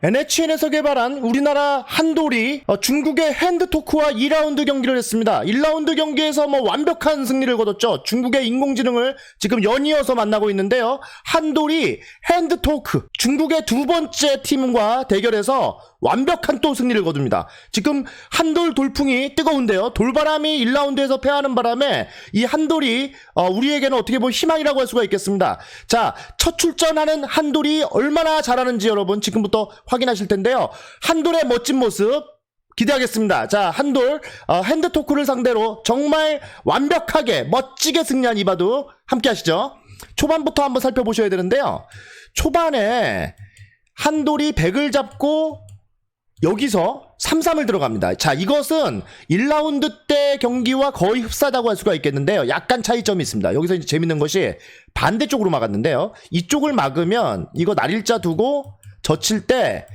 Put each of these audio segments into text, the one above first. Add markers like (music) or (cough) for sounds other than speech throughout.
NHN에서 개발한 우리나라 한돌이 어, 중국의 핸드토크와 2라운드 경기를 했습니다. 1라운드 경기에서 뭐 완벽한 승리를 거뒀죠. 중국의 인공지능을 지금 연이어서 만나고 있는데요. 한돌이 핸드토크 중국의 두 번째 팀과 대결해서 완벽한 또 승리를 거둡니다. 지금 한돌 돌풍이 뜨거운데요. 돌바람이 1라운드에서 패하는 바람에 이 한돌이 어, 우리에게는 어떻게 보면 희망이라고 할 수가 있겠습니다. 자, 첫 출전하는 한돌이 얼마나 잘하는지 여러분 지금부터 확인하실 텐데요. 한돌의 멋진 모습 기대하겠습니다. 자, 한돌 어, 핸드 토크를 상대로 정말 완벽하게 멋지게 승리한 이바도 함께 하시죠. 초반부터 한번 살펴보셔야 되는데요. 초반에 한돌이 백을 잡고 여기서 3-3을 들어갑니다. 자, 이것은 1라운드 때 경기와 거의 흡사하다고 할 수가 있겠는데요. 약간 차이점이 있습니다. 여기서 이제 재밌는 것이 반대쪽으로 막았는데요. 이쪽을 막으면 이거 날일자 두고 젖힐 때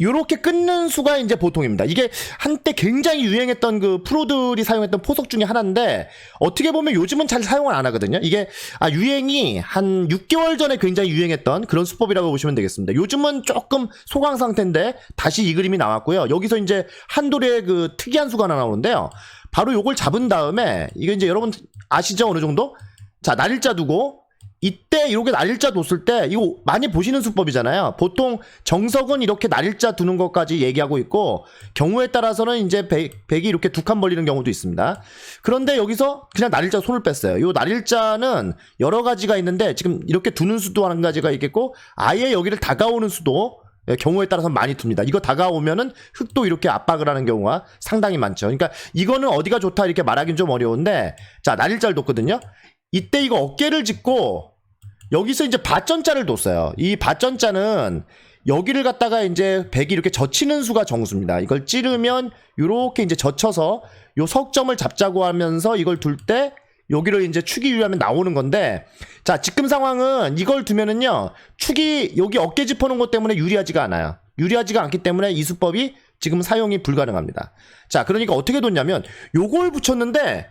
요렇게 끊는 수가 이제 보통입니다. 이게 한때 굉장히 유행했던 그 프로들이 사용했던 포석 중에 하나인데 어떻게 보면 요즘은 잘 사용을 안 하거든요. 이게 아 유행이 한 6개월 전에 굉장히 유행했던 그런 수법이라고 보시면 되겠습니다. 요즘은 조금 소강 상태인데 다시 이 그림이 나왔고요. 여기서 이제 한돌의 그 특이한 수가 하나 나오는데요. 바로 요걸 잡은 다음에 이게 이제 여러분 아시죠 어느 정도? 자 날일자 두고 이때 이렇게 날일자 뒀을 때 이거 많이 보시는 수법이잖아요. 보통 정석은 이렇게 날일자 두는 것까지 얘기하고 있고 경우에 따라서는 이제 백, 백이 이렇게 두 칸 벌리는 경우도 있습니다. 그런데 여기서 그냥 날일자 손을 뺐어요. 요 날일자는 여러 가지가 있는데 지금 이렇게 두는 수도 한 가지가 있겠고 아예 여기를 다가오는 수도 예, 경우에 따라서 많이 둡니다. 이거 다가오면은 흙도 이렇게 압박을 하는 경우가 상당히 많죠. 그러니까 이거는 어디가 좋다 이렇게 말하기는 좀 어려운데 자 날일자를 뒀거든요. 이때 이거 어깨를 짚고 여기서 이제 밭전자를 뒀어요. 이 밭전자는 여기를 갖다가 이제 백이 이렇게 젖히는 수가 정수입니다. 이걸 찌르면 이렇게 이제 젖혀서 요 석점을 잡자고 하면서 이걸 둘 때 여기를 이제 축이 유리하면 나오는 건데 자 지금 상황은 이걸 두면은요 축이 여기 어깨 짚어놓은 것 때문에 유리하지가 않아요. 유리하지가 않기 때문에 이 수법이 지금 사용이 불가능합니다. 자, 그러니까 어떻게 뒀냐면 요걸 붙였는데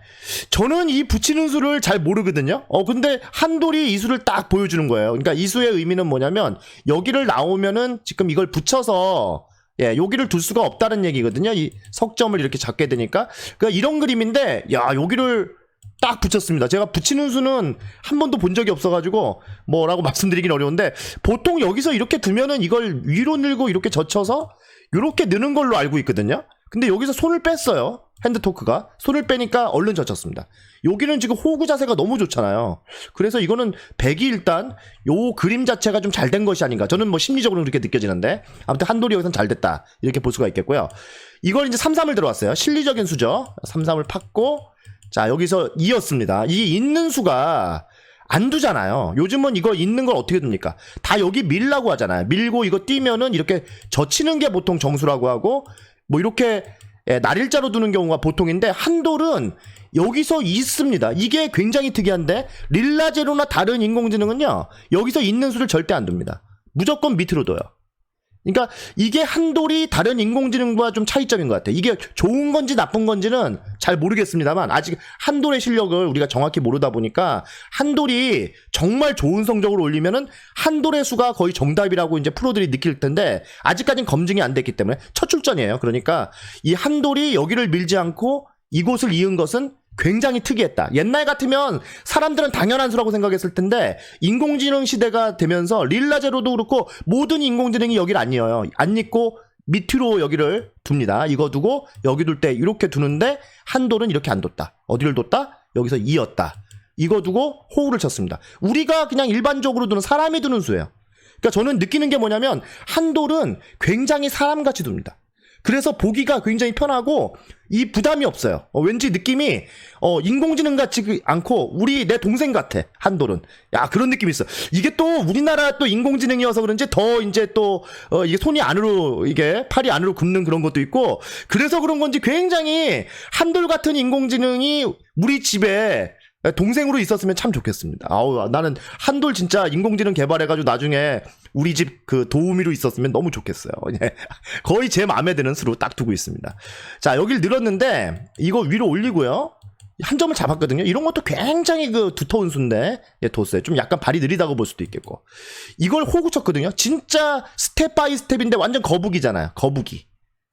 저는 이 붙이는 수를 잘 모르거든요. 어, 근데 한돌이 이 수를 딱 보여주는 거예요. 그러니까 이 수의 의미는 뭐냐면 여기를 나오면은 지금 이걸 붙여서 예, 여기를 둘 수가 없다는 얘기거든요. 이 석점을 이렇게 잡게 되니까. 그러니까 이런 그림인데 야, 여기를 딱 붙였습니다. 제가 붙이는 수는 한 번도 본 적이 없어가지고 뭐라고 (laughs) 말씀드리긴 어려운데 보통 여기서 이렇게 두면은 이걸 위로 늘고 이렇게 젖혀서 이렇게 느는 걸로 알고 있거든요. 근데 여기서 손을 뺐어요. 핸드토크가 손을 빼니까 얼른 젖혔습니다. 여기는 지금 호구 자세가 너무 좋잖아요. 그래서 이거는 백이 일단 요 그림 자체가 좀 잘 된 것이 아닌가. 저는 뭐 심리적으로 그렇게 느껴지는데 아무튼 한돌이 여기선 잘 됐다 이렇게 볼 수가 있겠고요. 이걸 이제 3-3을 들어왔어요. 실리적인 수죠. 3-3을 팠고 자 여기서 이었습니다. 이 있는 수가 안 두잖아요. 요즘은 이거 있는 걸 어떻게 둡니까? 다 여기 밀라고 하잖아요. 밀고 이거 뛰면은 이렇게 젖히는 게 보통 정수라고 하고 뭐 이렇게 예, 날일자로 두는 경우가 보통인데 한돌은 여기서 있습니다. 이게 굉장히 특이한데 릴라제로나 다른 인공지능은요. 여기서 있는 수를 절대 안 둡니다. 무조건 밑으로 둬요. 그러니까 이게 한돌이 다른 인공지능과 좀 차이점인 것 같아요. 이게 좋은 건지 나쁜 건지는 잘 모르겠습니다만 아직 한돌의 실력을 우리가 정확히 모르다 보니까 한돌이 정말 좋은 성적을 올리면은 한돌의 수가 거의 정답이라고 이제 프로들이 느낄 텐데 아직까지는 검증이 안 됐기 때문에 첫 출전이에요. 그러니까 이 한돌이 여기를 밀지 않고 이곳을 이은 것은 굉장히 특이했다. 옛날 같으면 사람들은 당연한 수라고 생각했을 텐데 인공지능 시대가 되면서 릴라제로도 그렇고 모든 인공지능이 여기를 안 이어요. 안 잊고 밑으로 여기를 둡니다. 이거 두고 여기 둘 때 이렇게 두는데 한돌은 이렇게 안 뒀다. 어디를 뒀다? 여기서 이었다. 이거 두고 호우를 쳤습니다. 우리가 그냥 일반적으로 두는 사람이 두는 수예요. 그러니까 저는 느끼는 게 뭐냐면 한돌은 굉장히 사람같이 둡니다. 그래서 보기가 굉장히 편하고 이 부담이 없어요. 어, 왠지 느낌이 어, 인공지능 같지 않고 우리 내 동생 같아 한돌은. 야 그런 느낌이 있어. 이게 또 우리나라 또 인공지능이어서 그런지 더 이제 또 어, 이게 손이 안으로 이게 팔이 안으로 굽는 그런 것도 있고 그래서 그런 건지 굉장히 한돌 같은 인공지능이 우리 집에 동생으로 있었으면 참 좋겠습니다. 아우 나는 한돌 진짜 인공지능 개발해가지고 나중에 우리 집 그 도우미로 있었으면 너무 좋겠어요. (laughs) 예. 거의 제 마음에 드는 수로 딱 두고 있습니다. 자 여길 늘었는데 이거 위로 올리고요. 한 점을 잡았거든요. 이런 것도 굉장히 그 두터운 수인데 예, 도스에 좀 약간 발이 느리다고 볼 수도 있겠고 이걸 호구 쳤거든요. 진짜 스텝 바이 스텝인데 완전 거북이잖아요. 거북이.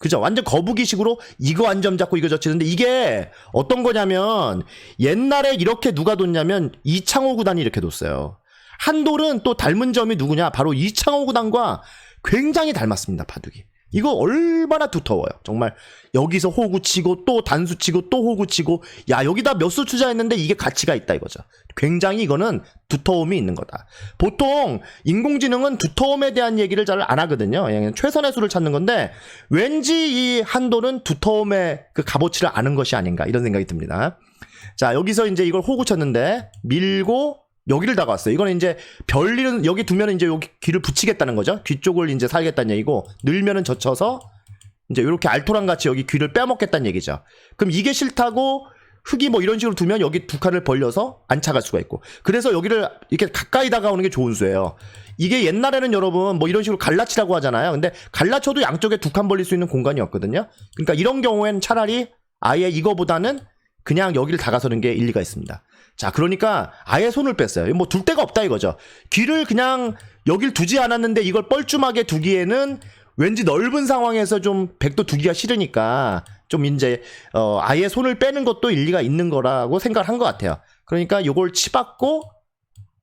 그죠? 완전 거북이식으로 이거 한점 잡고 이거 젖히는데 이게 어떤 거냐면 옛날에 이렇게 누가 뒀냐면 이창호 구단이 이렇게 뒀어요. 한돌은 또 닮은 점이 누구냐? 바로 이창호 구단과 굉장히 닮았습니다. 바둑이. 이거 얼마나 두터워요. 정말 여기서 호구 치고 또 단수 치고 또 호구 치고 야 여기다 몇 수 투자했는데 이게 가치가 있다 이거죠. 굉장히 이거는 두터움이 있는 거다. 보통 인공지능은 두터움에 대한 얘기를 잘 안 하거든요. 그냥 최선의 수를 찾는 건데 왠지 이 한도는 두터움의 그 값어치를 아는 것이 아닌가 이런 생각이 듭니다. 자 여기서 이제 이걸 호구 쳤는데 밀고 여기를 다가왔어요. 이거는 이제 별일은 여기 두면 이제 여기 귀를 붙이겠다는 거죠. 귀 쪽을 이제 살겠다는 얘기고 늘면은 젖혀서 이제 이렇게 알토란 같이 여기 귀를 빼먹겠다는 얘기죠. 그럼 이게 싫다고 흙이 뭐 이런 식으로 두면 여기 두 칸을 벌려서 안착할 수가 있고 그래서 여기를 이렇게 가까이 다가오는 게 좋은 수예요. 이게 옛날에는 여러분 뭐 이런 식으로 갈라치라고 하잖아요. 근데 갈라쳐도 양쪽에 두 칸 벌릴 수 있는 공간이었거든요. 그러니까 이런 경우에는 차라리 아예 이거보다는 그냥 여기를 다가서는 게 일리가 있습니다. 자, 그러니까 아예 손을 뺐어요. 뭐 둘 데가 없다 이거죠. 귀를 그냥 여길 두지 않았는데 이걸 뻘쭘하게 두기에는 왠지 넓은 상황에서 좀 백도 두기가 싫으니까 좀 이제 어 아예 손을 빼는 것도 일리가 있는 거라고 생각을 한 것 같아요. 그러니까 요걸 치받고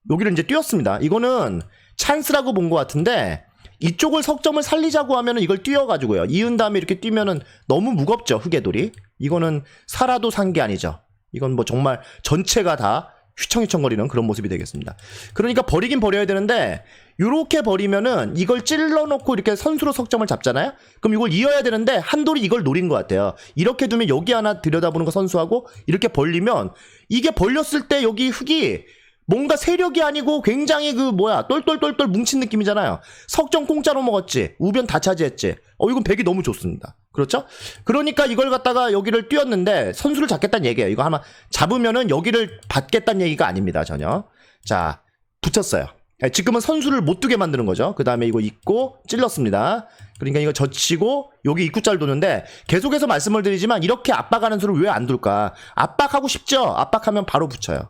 여기를 이제 띄웠습니다. 이거는 찬스라고 본 것 같은데 이쪽을 석점을 살리자고 하면은 이걸 띄워가지고요. 이은 다음에 이렇게 뛰면은 너무 무겁죠 흑의돌이. 이거는 살아도 산 게 아니죠. 이건 뭐 정말 전체가 다 휘청휘청거리는 그런 모습이 되겠습니다. 그러니까 버리긴 버려야 되는데 이렇게 버리면은 이걸 찔러놓고 이렇게 선수로 석점을 잡잖아요. 그럼 이걸 이어야 되는데 한돌이 이걸 노린 것 같아요. 이렇게 두면 여기 하나 들여다보는 거 선수하고 이렇게 벌리면 이게 벌렸을 때 여기 흙이 뭔가 세력이 아니고 굉장히 그 뭐야 똘똘똘똘 뭉친 느낌이잖아요. 석점 공짜로 먹었지. 우변 다 차지했지. 어 이건 백이 너무 좋습니다. 그렇죠? 그러니까 이걸 갖다가 여기를 띄웠는데 선수를 잡겠다는 얘기예요. 이거 하나 잡으면은 여기를 받겠다는 얘기가 아닙니다. 전혀. 자 붙였어요. 예, 지금은 선수를 못 두게 만드는 거죠. 그 다음에 이거 입고 찔렀습니다. 그러니까 이거 젖히고 여기 입구짤 도는데 계속해서 말씀을 드리지만 이렇게 압박하는 수를 왜 안 둘까? 압박하고 싶죠? 압박하면 바로 붙여요.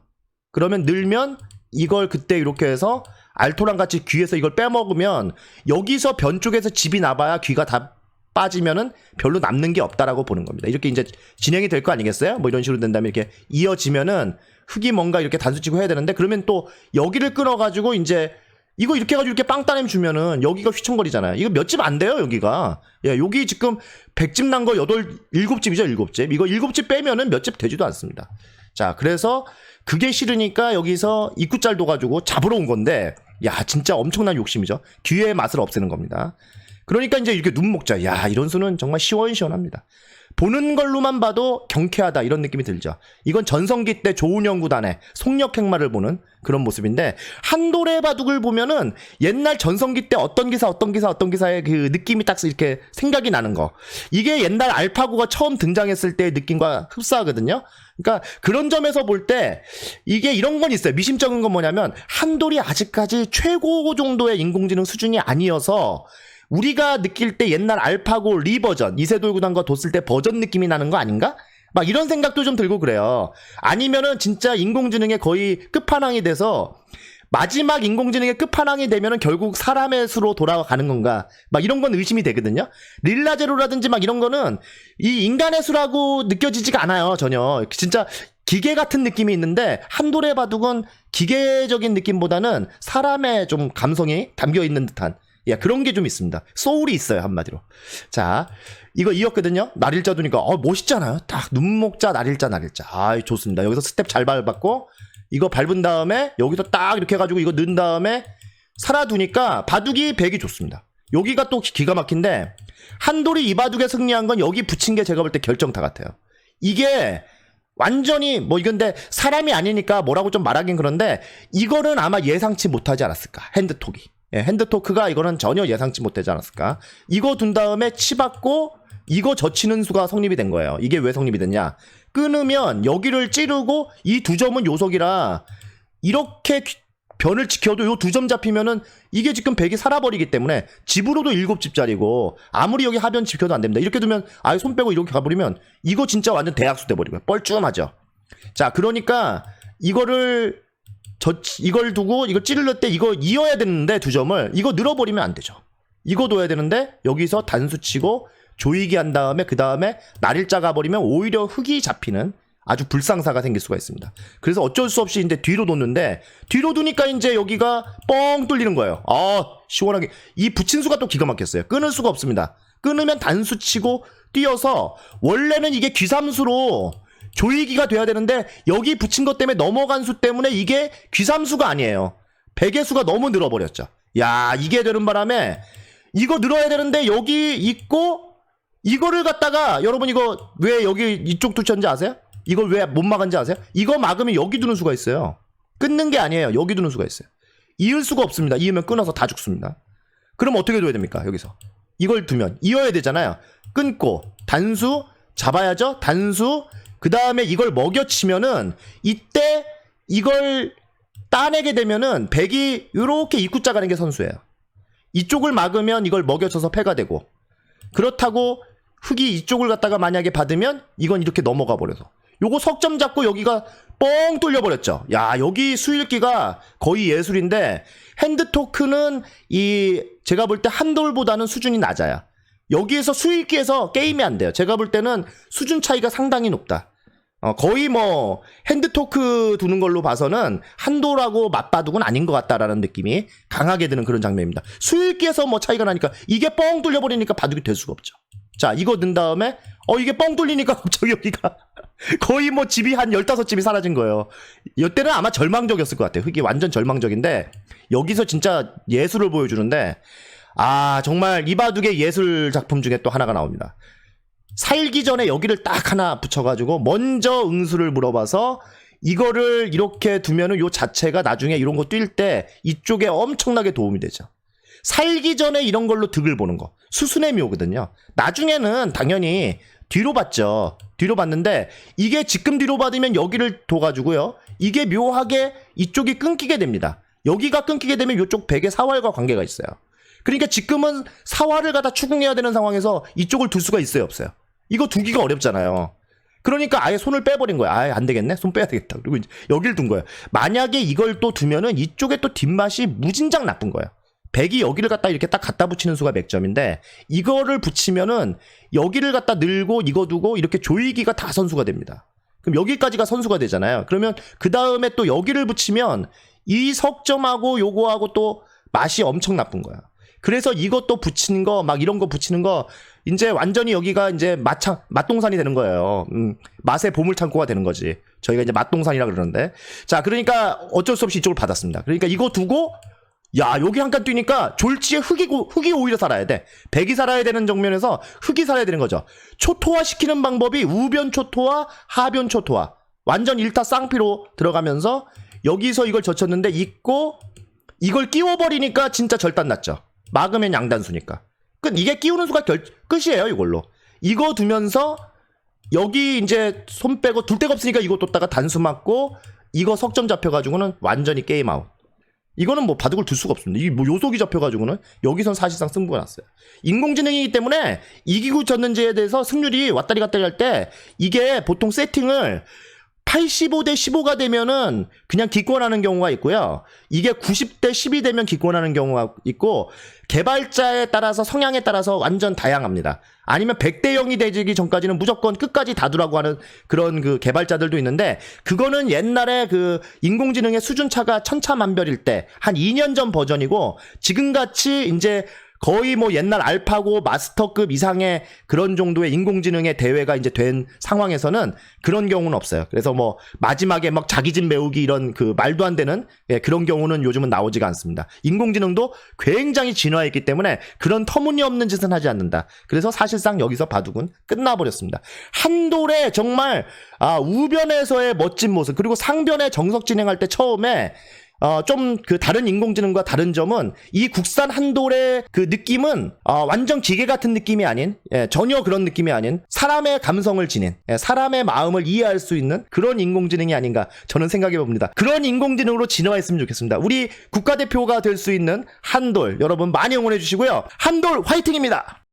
그러면 늘면 이걸 그때 이렇게 해서 알토랑 같이 귀에서 이걸 빼먹으면 여기서 변 쪽에서 집이 나봐야 귀가 다 빠지면은 별로 남는 게 없다라고 보는 겁니다. 이렇게 이제 진행이 될 거 아니겠어요? 뭐 이런 식으로 된다면 이렇게 이어지면은 흙이 뭔가 이렇게 단수치고 해야 되는데 그러면 또 여기를 끊어가지고 이제 이거 이렇게 해가지고 이렇게 빵 따냄 주면은 여기가 휘청거리잖아요. 이거 몇 집 안 돼요, 여기가. 예, 여기 지금 100집 난 거 8, 7집이죠, 7집. 이거 7집 빼면은 몇 집 되지도 않습니다. 자, 그래서 그게 싫으니까 여기서 입구짤 둬가지고 잡으러 온 건데, 야, 진짜 엄청난 욕심이죠. 기회의 맛을 없애는 겁니다. 그러니까 이제 이렇게 눈 먹자. 야, 이런 수는 정말 시원시원합니다. 보는 걸로만 봐도 경쾌하다 이런 느낌이 들죠. 이건 전성기 때 조은영 구단의 속력 행마를 보는 그런 모습인데 한돌의 바둑을 보면은 옛날 전성기 때 어떤 기사 어떤 기사 어떤 기사의 그 느낌이 딱 이렇게 생각이 나는 거. 이게 옛날 알파고가 처음 등장했을 때의 느낌과 흡사하거든요. 그러니까 그런 점에서 볼 때 이게 이런 건 있어요. 미심쩍은 건 뭐냐면 한돌이 아직까지 최고 정도의 인공지능 수준이 아니어서 우리가 느낄 때 옛날 알파고 리 버전 이세돌 구단과 뒀을 때 버전 느낌이 나는 거 아닌가? 막 이런 생각도 좀 들고 그래요. 아니면은 진짜 인공지능의 거의 끝판왕이 돼서 마지막 인공지능의 끝판왕이 되면은 결국 사람의 수로 돌아가는 건가? 막 이런 건 의심이 되거든요. 릴라제로라든지 막 이런 거는 이 인간의 수라고 느껴지지가 않아요, 전혀. 진짜 기계 같은 느낌이 있는데 한돌의 바둑은 기계적인 느낌보다는 사람의 좀 감성이 담겨 있는 듯한 야, 그런 게 좀 있습니다. 소울이 있어요, 한마디로. 자, 이거 이었거든요? 날일자 두니까, 어, 멋있잖아요? 딱, 눈목자, 날일자, 날일자. 아 좋습니다. 여기서 스텝 잘 밟았고, 이거 밟은 다음에, 여기서 딱 이렇게 해가지고 이거 넣은 다음에, 살아두니까, 바둑이 백이 좋습니다. 여기가 또 기가 막힌데, 한돌이 이 바둑에 승리한 건 여기 붙인 게 제가 볼 때 결정타 같아요. 이게, 완전히 뭐 이건데 사람이 아니니까 뭐라고 좀 말하긴 그런데 이거는 아마 예상치 못하지 않았을까 핸드톡이 예, 핸드토크가 이거는 전혀 예상치 못하지 않았을까. 이거 둔 다음에 치받고 이거 젖히는 수가 성립이 된 거예요. 이게 왜 성립이 됐냐? 끊으면 여기를 찌르고 이 두 점은 요속이라 이렇게 변을 지켜도 요 두 점 잡히면은 이게 지금 백이 살아버리기 때문에 집으로도 일곱 집짜리고 아무리 여기 하변 지켜도 안 됩니다. 이렇게 두면 아예 손 빼고 이렇게 가버리면 이거 진짜 완전 대학수 돼버리고요. 뻘쭘하죠. 자, 그러니까 이거를 저 이걸 두고 이걸 찌르를 때 이거 이어야 되는데 두 점을 이거 늘어버리면 안 되죠. 이거 둬야 되는데 여기서 단수 치고 조이기 한 다음에 그 다음에 날일자 가버리면 오히려 흙이 잡히는 아주 불상사가 생길 수가 있습니다. 그래서 어쩔 수 없이 이제 뒤로 뒀는데 뒤로 두니까 이제 여기가 뻥 뚫리는 거예요. 아 시원하게 이 붙인 수가 또 기가 막혔어요. 끊을 수가 없습니다. 끊으면 단수 치고 뛰어서 원래는 이게 귀삼수로 조이기가 돼야 되는데 여기 붙인 것 때문에 넘어간 수 때문에 이게 귀삼수가 아니에요. 베개수가 너무 늘어버렸죠. 야 이게 되는 바람에 이거 늘어야 되는데 여기 있고 이거를 갖다가 여러분 이거 왜 여기 이쪽 두쳤는지 아세요? 이걸 왜 못 막은지 아세요? 이거 막으면 여기 두는 수가 있어요. 끊는 게 아니에요. 여기 두는 수가 있어요. 이을 수가 없습니다. 이으면 끊어서 다 죽습니다. 그럼 어떻게 둬야 됩니까? 여기서 이걸 두면 이어야 되잖아요. 끊고 단수 잡아야죠. 단수 그 다음에 이걸 먹여치면은 이때 이걸 따내게 되면은 백이 이렇게 입구자 가는 게 선수예요. 이쪽을 막으면 이걸 먹여쳐서 패가 되고 그렇다고 흙이 이쪽을 갖다가 만약에 받으면 이건 이렇게 넘어가 버려서 요거 석점 잡고 여기가 뻥 뚫려 버렸죠. 야 여기 수일기가 거의 예술인데 핸드 토크는 이 제가 볼 때 한돌보다는 수준이 낮아요. 여기에서 수일기에서 게임이 안 돼요. 제가 볼 때는 수준 차이가 상당히 높다. 어, 거의 뭐 핸드 토크 두는 걸로 봐서는 한도라고 맞바둑은 아닌 것 같다라는 느낌이 강하게 드는 그런 장면입니다. 수익기에서 뭐 차이가 나니까 이게 뻥 뚫려버리니까 바둑이 될 수가 없죠. 자, 이거 넣은 다음에 어 이게 뻥 뚫리니까 (laughs) 갑자기 여기가 (laughs) 거의 뭐 집이 한 15집이 사라진 거예요. 이때는 아마 절망적이었을 것 같아요. 흙이 완전 절망적인데 여기서 진짜 예술을 보여주는데 아 정말 이 바둑의 예술 작품 중에 또 하나가 나옵니다. 살기 전에 여기를 딱 하나 붙여가지고 먼저 응수를 물어봐서 이거를 이렇게 두면은 요 자체가 나중에 이런 거 뛸 때 이쪽에 엄청나게 도움이 되죠. 살기 전에 이런 걸로 득을 보는 거. 수순의 묘거든요. 나중에는 당연히 뒤로 봤죠. 뒤로 봤는데 이게 지금 뒤로 받으면 여기를 둬가지고요. 이게 묘하게 이쪽이 끊기게 됩니다. 여기가 끊기게 되면 이쪽 백의 사활과 관계가 있어요. 그러니까 지금은 사활을 갖다 추궁해야 되는 상황에서 이쪽을 둘 수가 있어요, 없어요? 이거 두기가 어렵잖아요. 그러니까 아예 손을 빼버린 거야. 아예 안 되겠네? 손 빼야 되겠다. 그리고 이제 여길 둔 거야. 만약에 이걸 또 두면은 이쪽에 또 뒷맛이 무진장 나쁜 거야. 백이 여기를 갖다 이렇게 딱 갖다 붙이는 수가 100점인데 이거를 붙이면은 여기를 갖다 늘고 이거 두고 이렇게 조이기가 다 선수가 됩니다. 그럼 여기까지가 선수가 되잖아요. 그러면 그 다음에 또 여기를 붙이면 이 석점하고 요거하고 또 맛이 엄청 나쁜 거야. 그래서 이것도 붙이는 거 막 이런 거 붙이는 거 이제 완전히 여기가 이제 맛창 맛동산이 되는 거예요. 음, 맛의 보물 창고가 되는 거지. 저희가 이제 맛동산이라 그러는데 자 그러니까 어쩔 수 없이 이쪽을 받았습니다. 그러니까 이거 두고 야 여기 한 칸 뛰니까 졸지에 흙이 고- 흙이 오히려 살아야 돼. 백이 살아야 되는 정면에서 흙이 살아야 되는 거죠. 초토화 시키는 방법이 우변 초토화, 하변 초토화. 완전 일타 쌍피로 들어가면서 여기서 이걸 젖혔는데 있고 이걸 끼워버리니까 진짜 절단 났죠. 막으면 양단수니까. 끝 이게 끼우는 수가 결, 끝이에요 이걸로. 이거 두면서 여기 이제 손 빼고 둘 데가 없으니까 이거 뒀다가 단수 맞고 이거 석점 잡혀가지고는 완전히 게임 아웃. 이거는 뭐 바둑을 둘 수가 없습니다. 이뭐 요속이 잡혀가지고는 여기선 사실상 승부가 났어요. 인공지능이기 때문에 이기고 졌는지에 대해서 승률이 왔다리 갔다리 할 때 이게 보통 세팅을 85대 15가 되면은 그냥 기권하는 경우가 있고요. 이게 90대 10이 되면 기권하는 경우가 있고 개발자에 따라서 성향에 따라서 완전 다양합니다. 아니면 100대 0이 되기 전까지는 무조건 끝까지 다두라고 하는 그런 그 개발자들도 있는데 그거는 옛날에 그 인공지능의 수준 차가 천차만별일 때 한 2년 전 버전이고 지금같이 이제 거의 뭐 옛날 알파고 마스터급 이상의 그런 정도의 인공지능의 대회가 이제 된 상황에서는 그런 경우는 없어요. 그래서 뭐 마지막에 막 자기 집 메우기 이런 그 말도 안 되는 예, 그런 경우는 요즘은 나오지가 않습니다. 인공지능도 굉장히 진화했기 때문에 그런 터무니없는 짓은 하지 않는다. 그래서 사실상 여기서 바둑은 끝나버렸습니다. 한돌의 정말 아, 우변에서의 멋진 모습 그리고 상변의 정석 진행할 때 처음에 어, 좀 그 다른 인공지능과 다른 점은 이 국산 한돌의 그 느낌은 어, 완전 기계 같은 느낌이 아닌 예, 전혀 그런 느낌이 아닌 사람의 감성을 지닌 예, 사람의 마음을 이해할 수 있는 그런 인공지능이 아닌가 저는 생각해 봅니다. 그런 인공지능으로 진화했으면 좋겠습니다. 우리 국가대표가 될 수 있는 한돌 여러분 많이 응원해 주시고요. 한돌 화이팅입니다.